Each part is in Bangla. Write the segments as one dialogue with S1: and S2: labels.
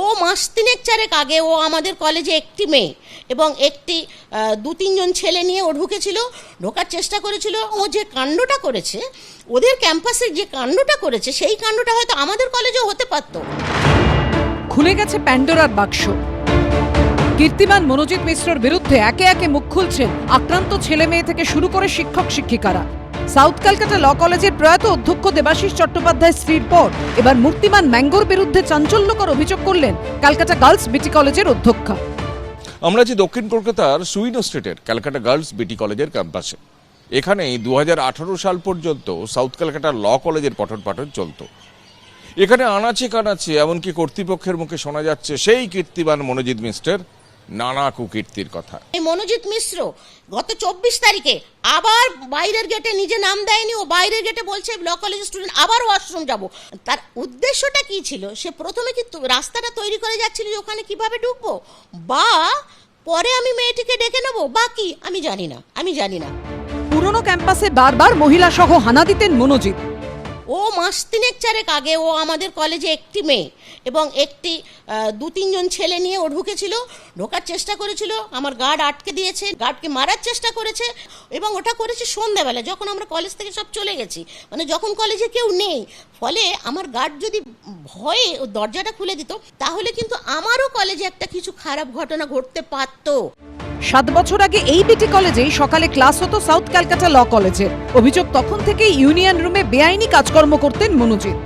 S1: ও মাস তিনেক চারেক আগে ও আমাদের কলেজে একটি মেয়ে এবং একটি দু তিনজন ছেলে নিয়ে ও ঢুকেছিল, ঢোকার চেষ্টা করেছিল। ও যে কাণ্ডটা করেছে, ওদের ক্যাম্পাসে যে কাণ্ডটা করেছে, সেই কাণ্ডটা হয়তো আমাদের কলেজেও হতে পারতো।
S2: খুলে গেছে প্যান্ডোরার বাক্স। কীর্তিমান মনোজিৎ মিশ্রর বিরুদ্ধে একে একে মুখ খুলছেন আক্রান্ত ছেলে মেয়ে থেকে শুরু করে শিক্ষক শিক্ষিকারা সাউথ ক্যালকাটা ল কলেজের প্রয়াত অধ্যক্ষ দেবাশিস চট্টোপাধ্যায় স্ত্রীর পর। এবার মূর্তিমান ম্যাঙ্গোর বিরুদ্ধে চাঞ্চল্যকর অভিযোগ করলেন ক্যালকাটা গার্লস বিটি কলেজের অধ্যক্ষা।
S3: আমরা আছি দক্ষিণ কলকাতার সুইনো স্ট্রিটের ক্যালকাটা গার্লস বিটি কলেজের ক্যাম্পাসে। এখানেই দু হাজার আঠারো সাল পর্যন্ত সাউথ ক্যালকাটা ল কলেজের পঠন পাঠন চলতো। এখানে আনাচে কানাচে, এমনকি কর্তৃপক্ষের মুখে শোনা যাচ্ছে সেই কীর্তিবান মনোজিৎ মিস্টার নানা কুকীর্তির কথা।
S1: এই মনোজিৎ মিশ্র গত চব্বিশ তারিখে আবার বাইরের গেটে নিজে নাম দেয়নি ও বাইরের গেটে বলছে ল কলেজ স্টুডেন্ট আবার ওয়াশরুম যাব। তার উদ্দেশ্যটা কি ছিল? সে প্রথমে কি রাস্তাটা তৈরি করে যাচ্ছিল যে ওখানে কীভাবে ঢুকবো? বা পরে আমি মেয়েটিকে ডেকে নেব? বা কি? আমি জানি না আমি জানি না।
S2: পুরনো ক্যাম্পাসে বারবার মহিলা সহ হানা দিতেন মনোজিৎ।
S1: ও মাস তিনেক চারেক আগে ও আমাদের কলেজে একটি মেয়ে এবং একটি দু তিনজন ছেলে নিয়ে ও ঢুকেছিল, ঢোকার চেষ্টা করেছিল, আমার গার্ড আটকে দিয়েছে, গার্ডকে মারার চেষ্টা করেছে এবং ওটা করেছে সন্ধ্যাবেলা যখন আমরা কলেজ থেকে সব চলে গেছি। মানে যখন কলেজে কেউ নেই, ফলে আমার গার্ড যদি ভয়ে দরজাটা খুলে দিত, তাহলে কিন্তু আমারও কলেজে একটা কিছু খারাপ ঘটনা ঘটতে পারতো।
S2: সাত বছর আগে এই বিটি কলেজেই সকালে ক্লাস হতো সাউথ ক্যালকাটা ল কলেজে অভিযোগ তখন থেকেই ইউনিয়ন রুমে বেআইনি কাজকর্ম করতেন মনোজিৎ।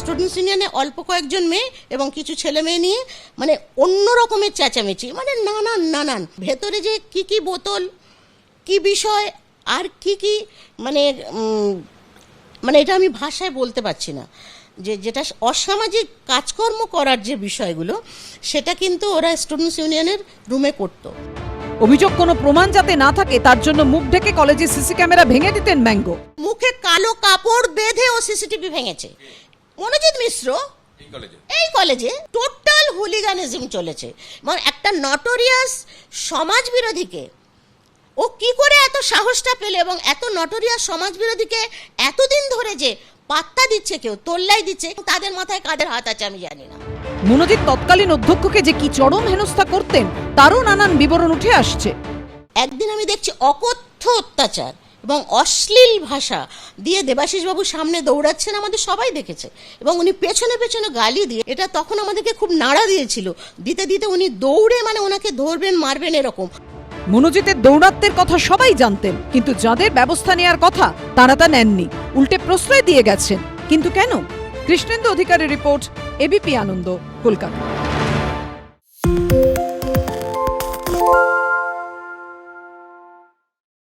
S1: স্টুডেন্টস ইউনিয়নে অল্প কয়েকজন মেয়ে এবং কিছু ছেলে মেয়ে নিয়ে মানে অন্য রকমের চেঁচামেচি মানে নানান নানান। ভেতরে যে কি কি বোতল, কি বিষয়, আর কি কি মানে মানে এটা আমি ভাষায় বলতে পারছি না। যে যেটা অসামাজিক কাজকর্ম করার যে বিষয়গুলো সেটা কিন্তু ওরা স্টুডেন্টস ইউনিয়নের রুমে করতো।
S2: অভিযোগ কোনো প্রমাণ যাতে না থাকে তার জন্য মুখ ঢেকে কলেজে সিসি ক্যামেরা ভেঙে দিতেন ম্যাঙ্গো
S1: মুখে কালো কাপড় বেঁধে ও সিসিটিভি ভেঙেছে। মনোজিৎ মিশ্র এই কলেজে টোটাল হুলিগানিজম চলেছে। মানে একটা নটোরিয়াস সমাজ বিরোধীকে ও কি করে এত সাহসটা পেলে এবং এত নটোরিয়াস সমাজ বিরোধীকে এতদিন ধরে যে পাত্তা দিচ্ছে কেউ তোল্লাই দিচ্ছে তাদের মাথায় কাদের হাত আছে আমি জানি না।
S2: মনোজিৎ তৎকালীন অধ্যক্ষকে যে কি চরম হেনস্থা করতেন তারও নানান বিবরণ উঠে আসছে।
S1: একদিন আমি দেখছি অকথ্য অত্যাচার এবং অশ্লীল ভাষা দিয়ে দেবাশিসবাবু সামনে দৌড়াচ্ছেন আমাদের সবাই দেখেছে। এবং উনি পেছনে পেছনে গালি দিয়ে এটা তখন আমাদেরকে খুব নাড়া দিয়েছিল। দিতে দিতে উনি দৌড়ে মানে ওনাকে ধরবেন মারবেন এরকম।
S2: মনোজিতের দৌরাত্মের কথা সবাই জানতেন, কিন্তু যাদের ব্যবস্থা নেওয়ার কথা তারা তা নেননি। উল্টে প্রশ্রয় দিয়ে গেছেন। কিন্তু কেন? কৃষ্ণেন্দু অধিকারের রিপোর্ট এবিপি আনন্দ, কলকাতা।